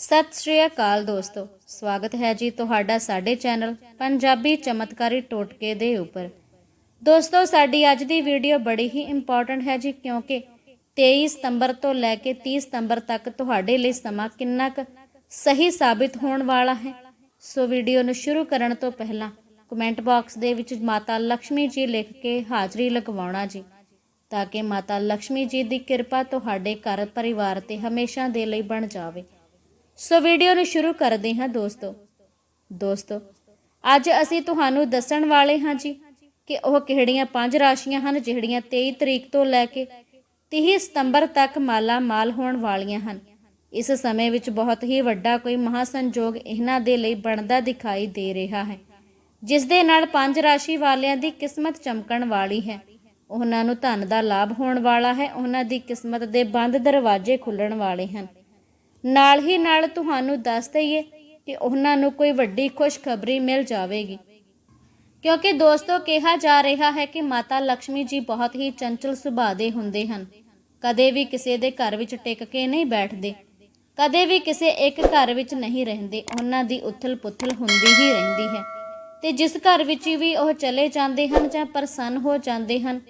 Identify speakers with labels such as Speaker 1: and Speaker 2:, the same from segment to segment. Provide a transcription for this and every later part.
Speaker 1: ਸਤਿ ਸ਼੍ਰੀ ਅਕਾਲ ਦੋਸਤੋ। ਸਵਾਗਤ ਹੈ ਜੀ ਤੁਹਾਡਾ ਸਾਡੇ ਚੈਨਲ ਪੰਜਾਬੀ ਚਮਤਕਾਰੀ ਟੋਟਕੇ ਦੇ ਉੱਪਰ। ਦੋਸਤੋ, ਸਾਡੀ ਅੱਜ ਦੀ ਵੀਡੀਓ ਬੜੀ ਹੀ ਇੰਪੋਰਟੈਂਟ ਹੈ ਜੀ ਕਿਉਂਕਿ 23 ਸਤੰਬਰ ਤੋਂ ਲੈ ਕੇ 30 ਸਤੰਬਰ ਤੱਕ ਤੁਹਾਡੇ ਲਈ ਸਮਾਂ ਕਿੰਨਾ ਕੁ ਸਹੀ ਸਾਬਿਤ ਹੋਣ ਵਾਲਾ ਹੈ। ਸੋ ਵੀਡੀਓ ਨੂੰ ਸ਼ੁਰੂ ਕਰਨ ਤੋਂ ਪਹਿਲਾਂ ਕਮੈਂਟ ਬਾਕਸ ਦੇ ਵਿੱਚ ਮਾਤਾ ਲక్ష్ਮੀ ਜੀ ਲਿਖ ਕੇ ਹਾਜ਼ਰੀ ਲਗਵਾਉਣਾ ਜੀ, ਤਾਂ ਕਿ ਮਾਤਾ ਲక్ష్ਮੀ ਜੀ ਦੀ ਕਿਰਪਾ ਤੁਹਾਡੇ ਘਰ ਪਰਿਵਾਰ ਤੇ ਹਮੇਸ਼ਾ ਦੇ ਲਈ ਬਣ ਜਾਵੇ। ਸੋ ਵੀਡੀਓ ਨੂੰ ਸ਼ੁਰੂ ਕਰਦੇ ਹਾਂ ਦੋਸਤੋ। ਦੋਸਤੋ, ਅੱਜ ਅਸੀਂ ਤੁਹਾਨੂੰ ਦੱਸਣ ਵਾਲੇ ਹਾਂ ਜੀ ਕਿ ਉਹ ਕਿਹੜੀਆਂ ਪੰਜ ਰਾਸ਼ੀਆਂ ਹਨ ਜਿਹੜੀਆਂ 23 ਤਰੀਕ ਤੋਂ ਲੈ ਕੇ 30 ਸਤੰਬਰ ਤੱਕ ਮਾਲਾ ਮਾਲ ਹੋਣ ਵਾਲੀਆਂ ਹਨ। ਇਸ ਸਮੇਂ ਵਿੱਚ ਬਹੁਤ ਹੀ ਵੱਡਾ ਕੋਈ ਮਹਾਸੰਜੋਗ ਇਹਨਾਂ ਦੇ ਲਈ ਬਣਦਾ ਦਿਖਾਈ ਦੇ ਰਿਹਾ ਹੈ। ਜਿਸ ਦੇ ਨਾਲ ਪੰਜ ਰਾਸ਼ੀ ਵਾਲਿਆਂ ਦੀ ਕਿਸਮਤ ਚਮਕਣ ਵਾਲੀ ਹੈ। ਉਹਨਾਂ ਨੂੰ ਧਨ ਦਾ ਲਾਭ ਹੋਣ ਵਾਲਾ ਹੈ। ਉਹਨਾਂ ਦੀ ਕਿਸਮਤ ਦੇ ਬੰਦ ਦਰਵਾਜ਼ੇ ਖੁੱਲਣ ਵਾਲੇ ਹਨ। ਨਾਲ ਹੀ ਨਾਲ ਤੁਹਾਨੂੰ ਦੱਸ ਦਈਏ ਕਿ ਉਹਨਾਂ ਨੂੰ ਕੋਈ ਵੱਡੀ ਖੁਸ਼ਖਬਰੀ ਮਿਲ ਜਾਵੇਗੀ। ਕਿਉਂਕਿ ਦੋਸਤੋ, ਕਿਹਾ ਜਾ ਰਿਹਾ ਹੈ ਕਿ ਮਾਤਾ ਲక్ష్ਮੀ ਜੀ ਬਹੁਤ ਹੀ ਚੰਚਲ ਸੁਭਾਅ ਦੇ ਹੁੰਦੇ ਹਨ। ਕਦੇ ਵੀ ਕਿਸੇ ਦੇ ਘਰ ਵਿੱਚ ਟਿਕ ਕੇ ਨਹੀਂ ਬੈਠਦੇ। ਕਦੇ ਵੀ ਕਿਸੇ ਇੱਕ ਘਰ ਵਿੱਚ ਨਹੀਂ ਰਹਿੰਦੇ। ਉਹਨਾਂ ਦੀ ਉਥਲ-ਪੁਥਲ ਹੁੰਦੀ ਹੀ ਰਹਿੰਦੀ ਹੈ। ਤੇ ਜਿਸ ਘਰ ਵਿੱਚ ਵੀ ਉਹ ਚਲੇ ਜਾਂਦੇ ਹਨ ਜਾਂ ਪ੍ਰਸੰਨ ਹੋ ਜਾਂਦੇ ਹਨ,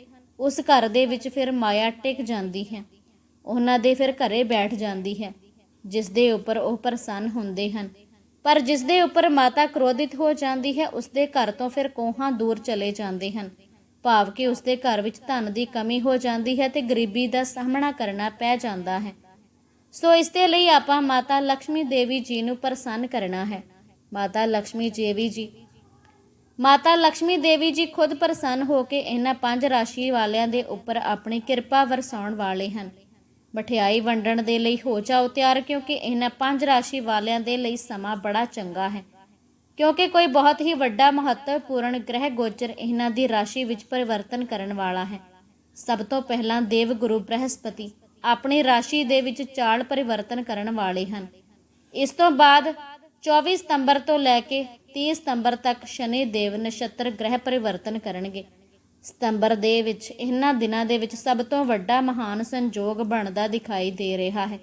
Speaker 1: ਉਸ ਘਰ ਦੇ ਵਿੱਚ ਫਿਰ ਮਾਇਆ ਟਿਕ ਜਾਂਦੀ ਹੈ। ਉਹਨਾਂ ਦੇ ਫਿਰ ਘਰੇ ਬੈਠ ਜਾਂਦੀ ਹੈ। ਜਿਸ ਦੇ ਉੱਪਰ ਉਹ ਪ੍ਰਸੰਨ ਹੁੰਦੇ ਹਨ। ਪਰ ਜਿਸ ਦੇ ਉੱਪਰ ਮਾਤਾ ਕ੍ਰੋਧਿਤ ਹੋ ਜਾਂਦੀ ਹੈ, ਉਸ ਦੇ ਘਰ ਤੋਂ ਫਿਰ ਕੋਹਾਂ ਦੂਰ ਚਲੇ ਜਾਂਦੇ ਹਨ। ਭਾਵ ਕਿ ਉਸ ਦੇ ਘਰ ਵਿੱਚ ਧਨ ਦੀ ਕਮੀ ਹੋ ਜਾਂਦੀ ਹੈ ਤੇ ਗਰੀਬੀ ਦਾ ਸਾਹਮਣਾ ਕਰਨਾ ਪੈ ਜਾਂਦਾ ਹੈ। ਸੋ ਇਸ ਦੇ ਲਈ ਆਪਾਂ ਮਾਤਾ ਲక్ష్ਮੀ ਦੇਵੀ ਜੀ ਨੂੰ ਪ੍ਰਸੰਨ ਕਰਨਾ ਹੈ। ਮਾਤਾ ਲక్ష్ਮੀ ਦੇਵੀ ਜੀ। ਮਾਤਾ ਲక్ష్ਮੀ ਦੇਵੀ ਜੀ ਖੁਦ ਪ੍ਰਸੰਨ ਹੋ ਕੇ ਇਹਨਾਂ ਪੰਜ ਰਾਸ਼ੀ ਵਾਲਿਆਂ ਦੇ ਉੱਪਰ ਆਪਣੀ ਕਿਰਪਾ ਵਰਸਾਉਣ ਵਾਲੇ ਹਨ। ਮਠਿਆਈ ਵੰਡਣ ਦੇ ਲਈ ਹੋ ਜਾਓ ਤਿਆਰ, ਕਿਉਂਕਿ ਇਹਨਾਂ ਪੰਜ ਰਾਸ਼ੀ ਵਾਲਿਆਂ ਦੇ ਲਈ ਸਮਾਂ ਬੜਾ ਚੰਗਾ ਹੈ। ਕਿਉਂਕਿ ਕੋਈ ਬਹੁਤ ਹੀ ਵੱਡਾ ਮਹੱਤਵਪੂਰਨ ਗ੍ਰਹਿ ਗੋਚਰ ਇਹਨਾਂ ਦੀ ਰਾਸ਼ੀ ਵਿੱਚ ਪਰਿਵਰਤਨ ਕਰਨ ਵਾਲਾ ਹੈ। ਸਭ ਤੋਂ ਪਹਿਲਾਂ ਦੇਵ ਗੁਰੂ ਬ੍ਰਹਸਪਤੀ ਆਪਣੀ ਰਾਸ਼ੀ ਦੇ ਵਿੱਚ ਚਾਲ ਪਰਿਵਰਤਨ ਕਰਨ ਵਾਲੇ ਹਨ। ਇਸ ਤੋਂ ਬਾਅਦ 24 ਸਤੰਬਰ ਤੋਂ ਲੈ ਕੇ 30 ਸਤੰਬਰ ਤੱਕ ਸ਼ਨੀ ਦੇਵ ਨਛੱਤਰ ਗ੍ਰਹਿ ਪਰਿਵਰਤਨ ਕਰਨਗੇ। ਸਤੰਬਰ ਦੇ ਵਿੱਚ, ਇਹਨਾਂ ਦਿਨਾਂ ਦੇ ਵਿੱਚ ਸਭ ਤੋਂ ਵੱਡਾ ਮਹਾਨ ਸੰਜੋਗ ਬਣਦਾ ਦਿਖਾਈ ਦੇ ਰਿਹਾ ਹੈ।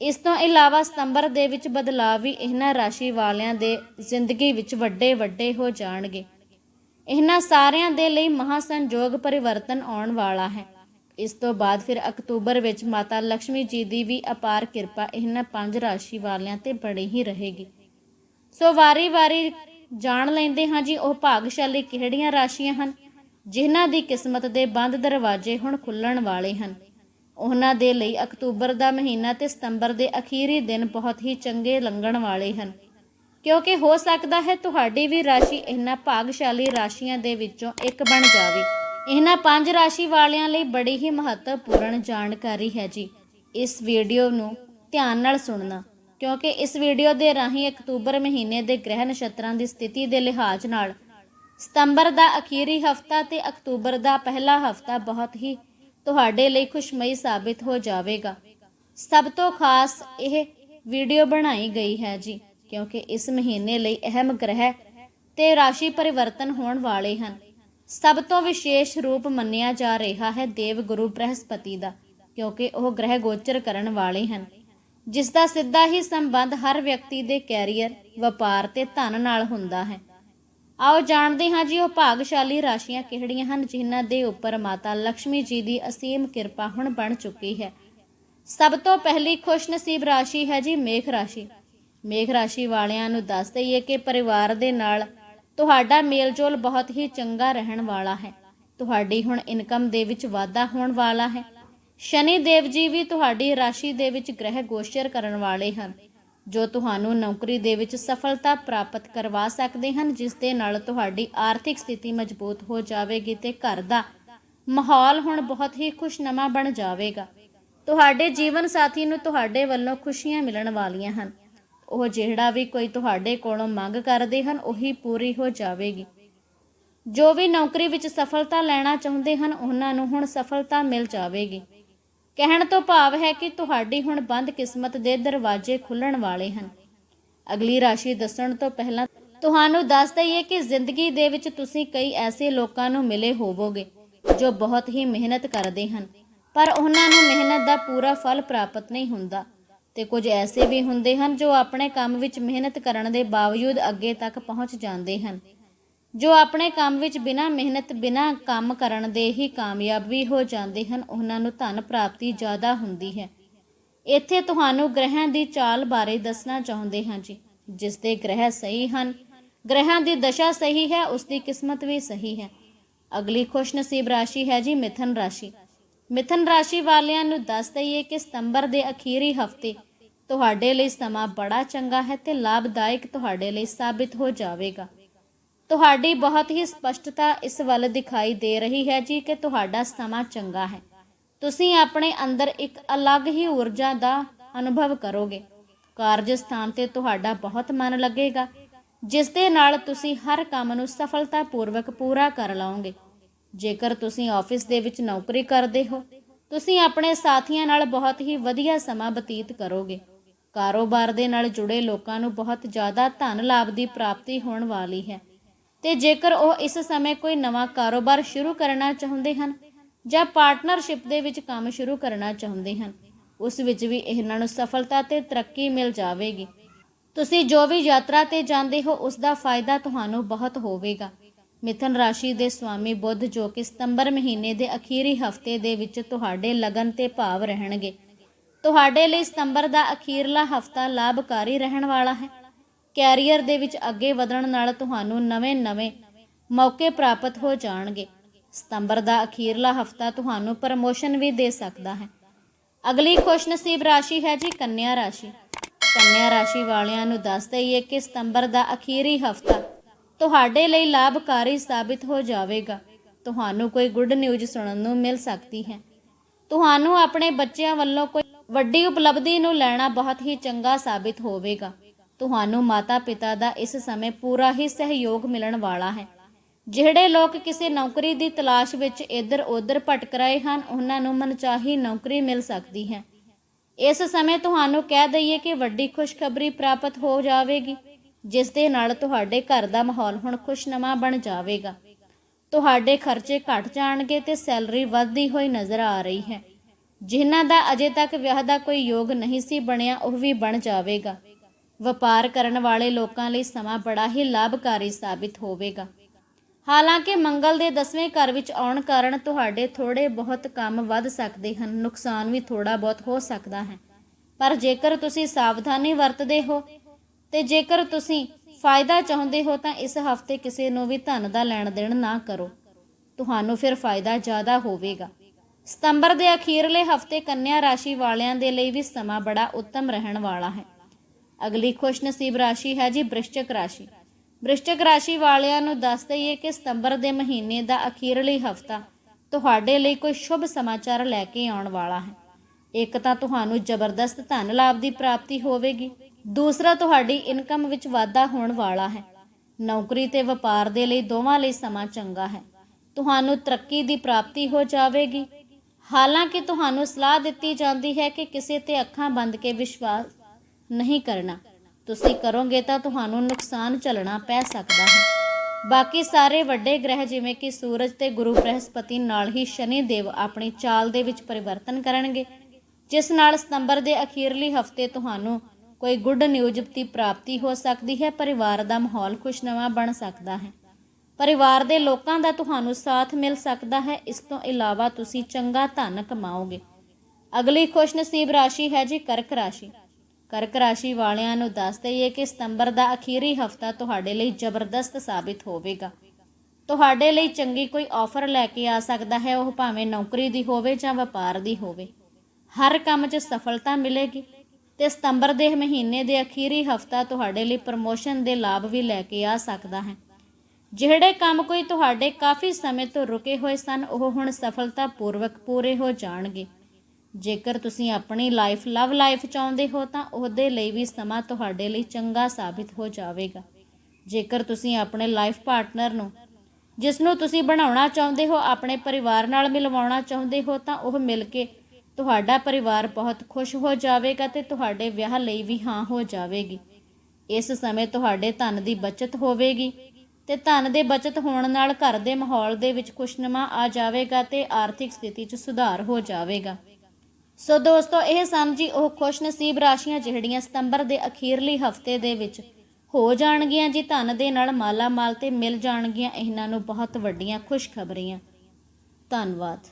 Speaker 1: ਇਸ ਤੋਂ ਇਲਾਵਾ ਸਤੰਬਰ ਦੇ ਵਿੱਚ ਬਦਲਾਅ ਵੀ ਇਹਨਾਂ ਰਾਸ਼ੀ ਵਾਲਿਆਂ ਦੇ ਜ਼ਿੰਦਗੀ ਵਿੱਚ ਵੱਡੇ ਵੱਡੇ ਹੋ ਜਾਣਗੇ। ਇਹਨਾਂ ਸਾਰਿਆਂ ਦੇ ਲਈ ਮਹਾਸੰਜੋਗ ਪਰਿਵਰਤਨ ਆਉਣ ਵਾਲਾ ਹੈ। ਇਸ ਤੋਂ ਬਾਅਦ ਫਿਰ ਅਕਤੂਬਰ ਵਿੱਚ ਮਾਤਾ ਲక్ష్ਮੀ ਜੀ ਦੀ ਵੀ ਅਪਾਰ ਕਿਰਪਾ ਇਹਨਾਂ ਪੰਜ ਰਾਸ਼ੀ ਵਾਲਿਆਂ ਤੇ ਬਣੀ ਹੀ ਰਹੇਗੀ। ਸੋ ਵਾਰੀ-ਵਾਰੀ ਜਾਣ ਲੈਂਦੇ ਹਾਂ ਜੀ, ਉਹ ਭਾਗਸ਼ਾਲੀ ਕਿਹੜੀਆਂ ਰਾਸ਼ੀਆਂ ਹਨ? ਜਿਨ੍ਹਾਂ ਦੀ ਕਿਸਮਤ ਦੇ ਬੰਦ ਦਰਵਾਜ਼ੇ ਹੁਣ ਖੁੱਲਣ ਵਾਲੇ ਹਨ। ਉਹਨਾਂ ਦੇ ਲਈ ਅਕਤੂਬਰ ਦਾ ਮਹੀਨਾ ਤੇ ਸਤੰਬਰ ਦੇ ਅਖੀਰੀ ਦਿਨ ਬਹੁਤ ਹੀ ਚੰਗੇ ਲੰਘਣ ਵਾਲੇ ਹਨ। ਕਿਉਂਕਿ ਹੋ ਸਕਦਾ ਹੈ ਤੁਹਾਡੀ ਵੀ ਰਾਸ਼ੀ ਇਹਨਾਂ ਭਾਗਸ਼ਾਲੀ ਰਾਸ਼ੀਆਂ ਦੇ ਵਿੱਚੋਂ ਇੱਕ ਬਣ ਜਾਵੇ। ਇਹਨਾਂ ਪੰਜ ਰਾਸ਼ੀ ਵਾਲਿਆਂ ਲਈ ਬੜੀ ਹੀ ਮਹੱਤਵਪੂਰਨ ਜਾਣਕਾਰੀ ਹੈ ਜੀ। ਇਸ ਵੀਡੀਓ ਨੂੰ ਧਿਆਨ ਨਾਲ ਸੁਣਨਾ, ਕਿਉਂਕਿ ਇਸ ਵੀਡੀਓ ਦੇ ਰਾਹੀਂ ਅਕਤੂਬਰ ਮਹੀਨੇ ਦੇ ਗ੍ਰਹਿ ਨਛੱਤਰਾਂ ਦੀ ਸਥਿਤੀ ਦੇ ਲਿਹਾਜ਼ ਨਾਲ ਸਤੰਬਰ ਦਾ ਅਖੀਰੀ ਹਫਤਾ ਤੇ ਅਕਤੂਬਰ ਦਾ ਪਹਿਲਾ ਹਫਤਾ ਬਹੁਤ ਹੀ ਤੁਹਾਡੇ ਲਈ ਖੁਸ਼ਮਈ ਸਾਬਿਤ ਹੋ ਜਾਵੇਗਾ। ਸਭ ਤੋਂ ਖਾਸ ਇਹ ਵੀਡੀਓ ਬਣਾਈ ਗਈ ਹੈ ਜੀ, ਕਿਉਂਕਿ ਇਸ ਮਹੀਨੇ ਲਈ ਅਹਿਮ ਗ੍ਰਹਿ ਤੇ ਰਾਸ਼ੀ ਪਰਿਵਰਤਨ ਹੋਣ ਵਾਲੇ ਹਨ। ਸਭ ਤੋਂ ਵਿਸ਼ੇਸ਼ ਰੂਪ ਮੰਨਿਆ ਜਾ ਰਿਹਾ ਹੈ ਦੇਵ ਗੁਰੂ ਬ੍ਰਹਸਪਤੀ ਦਾ, ਕਿਉਂਕਿ ਉਹ ਗ੍ਰਹਿ ਗੋਚਰ ਕਰਨ ਵਾਲੇ ਹਨ, ਜਿਸ ਦਾ ਸਿੱਧਾ ਹੀ ਸੰਬੰਧ ਹਰ ਵਿਅਕਤੀ ਦੇ ਕੈਰੀਅਰ, ਵਪਾਰ ਤੇ ਧਨ ਨਾਲ ਹੁੰਦਾ ਹੈ। ਆਓ ਜਾਣਦੇ ਹਾਂ ਜੀ ਉਹ ਭਾਗਸ਼ਾਲੀ ਰਾਸ਼ੀਆਂ ਕਿਹੜੀਆਂ ਹਨ ਜਿਨ੍ਹਾਂ ਦੇ ਉੱਪਰ ਮਾਤਾ ਲక్ష్ਮੀ ਜੀ ਦੀ ਅਸੀਮ ਕਿਰਪਾ ਹੁਣ ਬਣ ਚੁੱਕੀ ਹੈ। ਸਭ ਤੋਂ ਪਹਿਲੀ ਖੁਸ਼ਨਸੀਬ ਰਾਸ਼ੀ ਹੈ ਜੀ ਮੇਖ ਰਾਸ਼ੀ। ਮੇਖ ਰਾਸ਼ੀ ਵਾਲਿਆਂ ਨੂੰ ਦੱਸ ਦਈਏ ਕਿ ਪਰਿਵਾਰ ਦੇ ਨਾਲ ਤੁਹਾਡਾ ਮੇਲਜੋਲ ਬਹੁਤ ਹੀ ਚੰਗਾ ਰਹਿਣ ਵਾਲਾ ਹੈ। ਤੁਹਾਡੀ ਹੁਣ ਇਨਕਮ ਦੇ ਵਿੱਚ ਵਾਧਾ ਹੋਣ ਵਾਲਾ ਹੈ। ਸ਼ਨੀ ਦੇਵ ਜੀ ਵੀ ਤੁਹਾਡੀ ਰਾਸ਼ੀ ਦੇ ਵਿੱਚ ਗ੍ਰਹਿ ਗੋਚਰ ਕਰਨ ਵਾਲੇ ਹਨ। ਜੋ ਤੁਹਾਨੂੰ ਨੌਕਰੀ ਦੇ ਵਿੱਚ ਸਫਲਤਾ ਪ੍ਰਾਪਤ ਕਰਵਾ ਸਕਦੇ ਹਨ, ਜਿਸ ਦੇ ਨਾਲ ਤੁਹਾਡੀ ਆਰਥਿਕ ਸਥਿਤੀ ਮਜ਼ਬੂਤ ਹੋ ਜਾਵੇਗੀ ਤੇ ਘਰ ਦਾ ਮਾਹੌਲ ਹੁਣ ਬਹੁਤ ਹੀ ਖੁਸ਼ਨਮਾ ਬਣ ਜਾਵੇਗਾ। ਤੁਹਾਡੇ ਜੀਵਨ ਸਾਥੀ ਨੂੰ ਤੁਹਾਡੇ ਵੱਲੋਂ ਖੁਸ਼ੀਆਂ ਮਿਲਣ ਵਾਲੀਆਂ ਹਨ। ਉਹ ਜਿਹੜਾ ਵੀ ਕੋਈ ਤੁਹਾਡੇ ਕੋਲੋਂ ਮੰਗ ਕਰਦੇ ਹਨ, ਉਹੀ ਪੂਰੀ ਹੋ ਜਾਵੇਗੀ। ਜੋ ਵੀ ਨੌਕਰੀ ਵਿੱਚ ਸਫਲਤਾ ਲੈਣਾ ਚਾਹੁੰਦੇ ਹਨ, ਉਹਨਾਂ ਨੂੰ ਹੁਣ ਸਫਲਤਾ ਮਿਲ ਜਾਵੇਗੀ। ਕਹਿਣ ਤੋਂ ਭਾਵ ਹੈ ਕਿ ਤੁਹਾਡੀ ਹੁਣ ਬੰਦ ਕਿਸਮਤ ਦੇ ਦਰਵਾਜ਼ੇ ਖੁੱਲਣ ਵਾਲੇ ਹਨ। ਅਗਲੀ ਰਾਸ਼ੀ ਦੱਸਣ ਤੋਂ ਪਹਿਲਾਂ ਤੁਹਾਨੂੰ ਦੱਸ ਦਈਏ ਕਿ ਜ਼ਿੰਦਗੀ ਦੇ ਵਿੱਚ ਤੁਸੀਂ ਕਈ ਐਸੇ ਲੋਕਾਂ ਨੂੰ ਮਿਲੇ ਹੋਵੋਗੇ ਜੋ ਬਹੁਤ ਹੀ ਮਿਹਨਤ ਕਰਦੇ ਹਨ, ਪਰ ਉਹਨਾਂ ਨੂੰ ਮਿਹਨਤ ਦਾ ਪੂਰਾ ਫਲ ਪ੍ਰਾਪਤ ਨਹੀਂ ਹੁੰਦਾ ਤੇ ਕੁਝ ਐਸੇ ਵੀ ਹੁੰਦੇ ਹਨ ਜੋ ਆਪਣੇ ਕੰਮ ਵਿੱਚ ਮਿਹਨਤ ਕਰਨ ਦੇ ਬਾਵਜੂਦ ਅੱਗੇ ਤੱਕ ਪਹੁੰਚ ਜਾਂਦੇ ਹਨ। ਜੋ ਆਪਣੇ ਕੰਮ ਵਿੱਚ ਬਿਨਾਂ ਮਿਹਨਤ, ਬਿਨਾਂ ਕੰਮ ਕਰਨ ਦੇ ਹੀ ਕਾਮਯਾਬ ਵੀ ਹੋ ਜਾਂਦੇ ਹਨ, ਉਹਨਾਂ ਨੂੰ ਧਨ ਪ੍ਰਾਪਤੀ ਜ਼ਿਆਦਾ ਹੁੰਦੀ ਹੈ। ਇੱਥੇ ਤੁਹਾਨੂੰ ਗ੍ਰਹਿਆਂ ਦੀ ਚਾਲ ਬਾਰੇ ਦੱਸਣਾ ਚਾਹੁੰਦੇ ਹਾਂ ਜੀ। ਜਿਸ ਦੇ ਗ੍ਰਹਿ ਸਹੀ ਹਨ ਗ੍ਰਹਿਆਂ ਦੀ ਦਸ਼ਾ ਸਹੀ ਹੈ, ਉਸ ਦੀ ਕਿਸਮਤ ਵੀ ਸਹੀ ਹੈ। ਅਗਲੀ ਖੁਸ਼ਨਸੀਬ ਰਾਸ਼ੀ ਹੈ ਜੀ ਮਿਥਨ ਰਾਸ਼ੀ। ਮਿਥਨ ਰਾਸ਼ੀ ਵਾਲਿਆਂ ਨੂੰ ਦੱਸ ਦਈਏ ਕਿ ਸਤੰਬਰ ਦੇ ਅਖੀਰੀ ਹਫ਼ਤੇ ਤੁਹਾਡੇ ਲਈ ਸਮਾਂ ਬੜਾ ਚੰਗਾ ਹੈ ਤੇ ਲਾਭਦਾਇਕ ਤੁਹਾਡੇ ਲਈ ਸਾਬਿਤ ਹੋ ਜਾਵੇਗਾ। ਤੁਹਾਡੀ ਬਹੁਤ ਹੀ ਸਪਸ਼ਟਤਾ ਇਸ ਵੱਲ ਦਿਖਾਈ ਦੇ ਰਹੀ ਹੈ ਜੀ ਕਿ ਤੁਹਾਡਾ ਸਮਾਂ ਚੰਗਾ ਹੈ। ਤੁਸੀਂ ਆਪਣੇ ਅੰਦਰ ਇੱਕ ਅਲੱਗ ਹੀ ਊਰਜਾ ਦਾ ਅਨੁਭਵ ਕਰੋਗੇ। ਕਾਰਜ ਸਥਾਨ ਤੇ ਤੁਹਾਡਾ ਬਹੁਤ ਮਨ ਲੱਗੇਗਾ, ਜਿਸ ਦੇ ਨਾਲ ਤੁਸੀਂ ਹਰ ਕੰਮ ਨੂੰ ਸਫਲਤਾਪੂਰਵਕ ਪੂਰਾ ਕਰ ਲਓਗੇ। ਜੇਕਰ ਤੁਸੀਂ ਆਫਿਸ ਦੇ ਵਿੱਚ ਨੌਕਰੀ ਕਰਦੇ ਹੋ, ਤੁਸੀਂ ਆਪਣੇ ਸਾਥੀਆਂ ਨਾਲ ਬਹੁਤ ਹੀ ਵਧੀਆ ਸਮਾਂ ਬਤੀਤ ਕਰੋਗੇ। ਕਾਰੋਬਾਰ ਦੇ ਨਾਲ ਜੁੜੇ ਲੋਕਾਂ ਨੂੰ ਬਹੁਤ ਜ਼ਿਆਦਾ ਧਨ ਲਾਭ ਦੀ ਪ੍ਰਾਪਤੀ ਹੋਣ ਵਾਲੀ ਹੈ। ਤੇ ਜੇਕਰ ਉਹ ਇਸ ਸਮੇਂ ਕੋਈ ਨਵਾਂ ਕਾਰੋਬਾਰ ਸ਼ੁਰੂ ਕਰਨਾ ਚਾਹੁੰਦੇ ਹਨ ਜਾਂ ਪਾਰਟਨਰਸ਼ਿਪ ਦੇ ਵਿੱਚ ਕੰਮ ਸ਼ੁਰੂ ਕਰਨਾ ਚਾਹੁੰਦੇ ਹਨ, ਉਸ ਵਿੱਚ ਵੀ ਇਹਨਾਂ ਨੂੰ ਸਫਲਤਾ ਤੇ ਤਰੱਕੀ ਮਿਲ ਜਾਵੇਗੀ। ਤੁਸੀਂ ਜੋ ਵੀ ਯਾਤਰਾ ਤੇ ਜਾਂਦੇ ਹੋ, ਉਸ ਦਾ ਫਾਇਦਾ ਤੁਹਾਨੂੰ ਬਹੁਤ ਹੋਵੇਗਾ। ਮਿਥਨ ਰਾਸ਼ੀ ਦੇ ਸਵਾਮੀ ਬੁੱਧ ਜੋ ਕਿ ਸਤੰਬਰ ਮਹੀਨੇ ਦੇ ਅਖੀਰੀ ਹਫ਼ਤੇ ਦੇ ਵਿੱਚ ਤੁਹਾਡੇ ਲਗਨ ਤੇ ਭਾਵ ਰਹਿਣਗੇ। ਤੁਹਾਡੇ ਲਈ ਸਤੰਬਰ ਦਾ ਅਖੀਰਲਾ ਹਫਤਾ ਲਾਭਕਾਰੀ ਰਹਿਣ ਵਾਲਾ ਹੈ। ਕੈਰੀਅਰ ਦੇ ਵਿੱਚ ਅੱਗੇ ਵਧਣ ਨਾਲ ਤੁਹਾਨੂੰ ਨਵੇਂ-ਨਵੇਂ ਮੌਕੇ ਪ੍ਰਾਪਤ ਹੋ ਜਾਣਗੇ। ਸਤੰਬਰ ਦਾ ਅਖੀਰਲਾ ਹਫਤਾ ਤੁਹਾਨੂੰ ਪ੍ਰਮੋਸ਼ਨ ਵੀ ਦੇ ਸਕਦਾ ਹੈ। ਅਗਲੀ ਖੁਸ਼ਨਸੀਬ ਰਾਸ਼ੀ ਹੈ ਜੀ ਕੰਨਿਆ ਰਾਸ਼ੀ। ਕੰਨਿਆ ਰਾਸ਼ੀ ਵਾਲਿਆਂ ਨੂੰ ਦੱਸ ਦਈਏ ਕਿ ਸਤੰਬਰ ਦਾ ਅਖੀਰੀ ਹਫਤਾ ਤੁਹਾਡੇ ਲਈ ਲਾਭਕਾਰੀ ਸਾਬਿਤ ਹੋ ਜਾਵੇਗਾ। ਤੁਹਾਨੂੰ ਕੋਈ ਗੁੱਡ ਨਿਊਜ਼ ਸੁਣਨ ਨੂੰ ਮਿਲ ਸਕਦੀ ਹੈ। ਤੁਹਾਨੂੰ ਆਪਣੇ ਬੱਚਿਆਂ ਵੱਲੋਂ ਕੋਈ ਵੱਡੀ ਉਪਲਬਧੀ ਨੂੰ ਲੈਣਾ ਬਹੁਤ ਹੀ ਚੰਗਾ ਸਾਬਿਤ ਹੋਵੇਗਾ। ਤੁਹਾਨੂੰ ਮਾਤਾ-ਪਿਤਾ ਦਾ ਇਸ ਸਮੇਂ ਪੂਰਾ ਹੀ ਸਹਿਯੋਗ ਮਿਲਣ ਵਾਲਾ ਹੈ। ਜਿਹੜੇ ਲੋਕ ਕਿਸੇ ਨੌਕਰੀ ਦੀ ਤਲਾਸ਼ ਵਿੱਚ ਇੱਧਰ-ਉੱਧਰ ਭਟਕ ਰਹੇ ਹਨ, ਉਹਨਾਂ ਨੂੰ ਮਨਚਾਹੀ ਨੌਕਰੀ ਮਿਲ ਸਕਦੀ ਹੈ। ਇਸ ਸਮੇਂ ਤੁਹਾਨੂੰ ਕਹਿ ਦਈਏ ਕਿ ਵੱਡੀ ਖੁਸ਼ਖਬਰੀ ਪ੍ਰਾਪਤ ਹੋ ਜਾਵੇਗੀ, ਜਿਸ ਦੇ ਨਾਲ ਤੁਹਾਡੇ ਘਰ ਦਾ ਮਾਹੌਲ ਹੁਣ ਖੁਸ਼ਨਮਾ ਬਣ ਜਾਵੇਗਾ। ਤੁਹਾਡੇ ਖਰਚੇ ਘਟ ਜਾਣਗੇ ਤੇ ਸੈਲਰੀ ਵੱਧਦੀ ਹੋਈ ਨਜ਼ਰ ਆ ਰਹੀ ਹੈ। ਜਿਨ੍ਹਾਂ ਦਾ ਅਜੇ ਤੱਕ ਵਿਆਹ ਦਾ ਕੋਈ ਯੋਗ ਨਹੀਂ ਸੀ ਬਣਿਆ, ਉਹ ਵੀ ਬਣ ਜਾਵੇਗਾ। ਵਪਾਰ ਕਰਨ ਵਾਲੇ ਲੋਕਾਂ ਲਈ ਸਮਾਂ ਬੜਾ ਹੀ ਲਾਭਕਾਰੀ ਸਾਬਿਤ ਹੋਵੇਗਾ। ਹਾਲਾਂਕਿ ਮੰਗਲ ਦੇ 10ਵੇਂ ਘਰ ਵਿੱਚ ਆਉਣ ਕਾਰਨ ਤੁਹਾਡੇ ਥੋੜੇ ਬਹੁਤ ਕੰਮ ਵੱਧ ਸਕਦੇ ਹਨ, ਨੁਕਸਾਨ ਵੀ ਥੋੜਾ ਬਹੁਤ ਹੋ ਸਕਦਾ ਹੈ। ਪਰ ਜੇਕਰ ਤੁਸੀਂ ਸਾਵਧਾਨੀ ਵਰਤਦੇ ਹੋ ਤੇ ਜੇਕਰ ਤੁਸੀਂ ਫਾਇਦਾ ਚਾਹੁੰਦੇ ਹੋ ਤਾਂ ਇਸ ਹਫ਼ਤੇ ਕਿਸੇ ਨੂੰ ਵੀ ਧਨ ਦਾ ਲੈਣ ਦੇਣ ਨਾ ਕਰੋ। ਤੁਹਾਨੂੰ ਫਿਰ ਫਾਇਦਾ ਜ਼ਿਆਦਾ ਹੋਵੇਗਾ। ਸਤੰਬਰ ਦੇ ਅਖੀਰਲੇ ਹਫ਼ਤੇ ਕੰਨਿਆ ਰਾਸ਼ੀ ਵਾਲਿਆਂ ਦੇ ਲਈ ਵੀ ਸਮਾਂ ਬੜਾ ਉੱਤਮ ਰਹਿਣ ਵਾਲਾ ਹੈ। ਅਗਲੀ ਖੁਸ਼ਨਸੀਬ ਰਾਸ਼ੀ ਹੈ ਜੀ ਬ੍ਰਿਸ਼ਚਿਕ ਰਾਸ਼ੀ। ਬ੍ਰਿਸ਼ਚਿਕ ਰਾਸ਼ੀ ਵਾਲਿਆਂ ਨੂੰ ਦੱਸ ਦਈਏ ਕਿ ਸਤੰਬਰ ਦੇ ਮਹੀਨੇ ਦਾ ਅਖੀਰਲੀ ਹਫਤਾ ਤੁਹਾਡੇ ਲਈ ਕੋਈ ਸ਼ੁਭ ਸਮਾਚਾਰ ਲੈ ਕੇ ਆਉਣ ਵਾਲਾ ਹੈ। ਇੱਕ ਤਾਂ ਤੁਹਾਨੂੰ ਜ਼ਬਰਦਸਤ ਧਨ ਲਾਭ ਦੀ ਪ੍ਰਾਪਤੀ ਹੋਵੇਗੀ। ਦੂਸਰਾ, ਤੁਹਾਡੀ ਇਨਕਮ ਵਿੱਚ ਵਾਧਾ ਹੋਣ ਵਾਲਾ ਹੈ। ਨੌਕਰੀ ਤੇ ਵਪਾਰ ਦੇ ਲਈ ਦੋਵਾਂ ਲਈ ਸਮਾਂ ਚੰਗਾ ਹੈ। ਤੁਹਾਨੂੰ ਤਰੱਕੀ ਦੀ ਪ੍ਰਾਪਤੀ ਹੋ ਜਾਵੇਗੀ। ਹਾਲਾਂਕਿ ਤੁਹਾਨੂੰ ਸਲਾਹ ਦਿੱਤੀ ਜਾਂਦੀ ਹੈ ਕਿ ਕਿਸੇ ਤੇ ਅੱਖਾਂ ਬੰਦ ਕੇ ਵਿਸ਼ਵਾਸ ਨਹੀਂ ਕਰਨਾ। ਤੁਸੀਂ ਕਰੋਗੇ ਤਾਂ ਤੁਹਾਨੂੰ ਨੁਕਸਾਨ ਝੱਲਣਾ ਪੈ ਸਕਦਾ ਹੈ। ਬਾਕੀ ਸਾਰੇ ਵੱਡੇ ਗ੍ਰਹਿ ਜਿਵੇਂ ਕਿ ਸੂਰਜ ਤੇ ਗੁਰੂ ਬ੍ਰਹਸਪਤੀ ਨਾਲ ਹੀ ਸ਼ਨੀ ਦੇਵ ਆਪਣੀ ਚਾਲ ਦੇ ਵਿੱਚ ਪਰਿਵਰਤਨ ਕਰਨਗੇ। ਜਿਸ ਨਾਲ ਸਤੰਬਰ ਦੇ ਅਖੀਰਲੀ ਹਫ਼ਤੇ ਤੁਹਾਨੂੰ ਕੋਈ ਗੁੱਡ ਨਿਊਜ਼ ਦੀ ਪ੍ਰਾਪਤੀ ਹੋ ਸਕਦੀ ਹੈ। ਪਰਿਵਾਰ ਦਾ ਮਾਹੌਲ ਖੁਸ਼ਨਵਾ ਬਣ ਸਕਦਾ ਹੈ। ਪਰਿਵਾਰ ਦੇ ਲੋਕਾਂ ਦਾ ਤੁਹਾਨੂੰ ਸਾਥ ਮਿਲ ਸਕਦਾ ਹੈ। ਇਸ ਤੋਂ ਇਲਾਵਾ ਤੁਸੀਂ ਚੰਗਾ ਧਨ ਕਮਾਓਗੇ। ਅਗਲੀ ਖੁਸ਼ਨਸੀਬ ਰਾਸ਼ੀ ਹੈ ਜੀ ਕਰਕ ਰਾਸ਼ੀ। ਕਰਕ ਰਾਸ਼ੀ ਵਾਲਿਆਂ ਨੂੰ ਦੱਸ ਦਈਏ ਕਿ ਸਤੰਬਰ ਦਾ ਅਖੀਰੀ ਹਫਤਾ ਤੁਹਾਡੇ ਲਈ ਜ਼ਬਰਦਸਤ ਸਾਬਿਤ ਹੋਵੇਗਾ। ਤੁਹਾਡੇ ਲਈ ਚੰਗੀ ਕੋਈ ਆਫਰ ਲੈ ਕੇ ਆ ਸਕਦਾ ਹੈ, ਉਹ ਭਾਵੇਂ ਨੌਕਰੀ ਦੀ ਹੋਵੇ ਜਾਂ ਵਪਾਰ ਦੀ ਹੋਵੇ। ਹਰ ਕੰਮ 'ਚ ਸਫਲਤਾ ਮਿਲੇਗੀ ਤੇ ਸਤੰਬਰ ਦੇ ਮਹੀਨੇ ਦੇ ਅਖੀਰੀ ਹਫਤਾ ਤੁਹਾਡੇ ਲਈ ਪ੍ਰਮੋਸ਼ਨ ਦੇ ਲਾਭ ਵੀ ਲੈ ਕੇ ਆ ਸਕਦਾ ਹੈ। ਜਿਹੜੇ ਕੰਮ ਕੋਈ ਤੁਹਾਡੇ ਕਾਫੀ ਸਮੇਂ ਤੋਂ ਰੁਕੇ ਹੋਏ ਸਨ, ਉਹ ਹੁਣ ਸਫਲਤਾਪੂਰਵਕ ਪੂਰੇ ਹੋ ਜਾਣਗੇ। ਜੇਕਰ ਤੁਸੀਂ ਆਪਣੀ ਲਾਈਫ ਲਵ ਲਾਈਫ ਚਾਹੁੰਦੇ ਹੋ ਤਾਂ ਉਹਦੇ ਲਈ ਵੀ ਸਮਾਂ ਤੁਹਾਡੇ ਲਈ ਚੰਗਾ ਸਾਬਿਤ ਹੋ ਜਾਵੇਗਾ। ਜੇਕਰ ਤੁਸੀਂ ਆਪਣੇ ਲਾਈਫ ਪਾਰਟਨਰ ਨੂੰ ਜਿਸ ਨੂੰ ਤੁਸੀਂ ਬਣਾਉਣਾ ਚਾਹੁੰਦੇ ਹੋ, ਆਪਣੇ ਪਰਿਵਾਰ ਨਾਲ ਮਿਲਵਾਉਣਾ ਚਾਹੁੰਦੇ ਹੋ, ਤਾਂ ਉਹ ਮਿਲ ਕੇ ਤੁਹਾਡਾ ਪਰਿਵਾਰ ਬਹੁਤ ਖੁਸ਼ ਹੋ ਜਾਵੇਗਾ ਤੇ ਤੁਹਾਡੇ ਵਿਆਹ ਲਈ ਵੀ ਹਾਂ ਹੋ ਜਾਵੇਗੀ। ਇਸ ਸਮੇਂ ਤੁਹਾਡੇ ਧਨ ਦੀ ਬਚਤ ਹੋਵੇਗੀ ਤੇ ਧਨ ਦੇ ਬਚਤ ਹੋਣ ਨਾਲ ਘਰ ਦੇ ਮਾਹੌਲ ਦੇ ਵਿੱਚ ਖੁਸ਼ਨੁਮਾ ਆ ਜਾਵੇਗਾ ਤੇ ਆਰਥਿਕ ਸਥਿਤੀ 'ਚ ਸੁਧਾਰ ਹੋ ਜਾਵੇਗਾ। ਸੋ ਦੋਸਤੋ, ਇਹ ਸਨ ਜੀ ਉਹ ਖੁਸ਼ਨਸੀਬ ਰਾਸ਼ੀਆਂ ਜਿਹੜੀਆਂ ਸਤੰਬਰ ਦੇ ਅਖੀਰਲੀ ਹਫ਼ਤੇ ਦੇ ਵਿੱਚ ਹੋ ਜਾਣਗੀਆਂ ਜੀ। ਧਨ ਦੇ ਨਾਲ ਮਾਲਾ ਮਾਲ ਤੇ ਮਿਲ ਜਾਣਗੀਆਂ। ਇਹਨਾਂ ਨੂੰ ਬਹੁਤ ਵੱਡੀਆਂ ਖੁਸ਼ਖਬਰੀਆਂ। ਧੰਨਵਾਦ।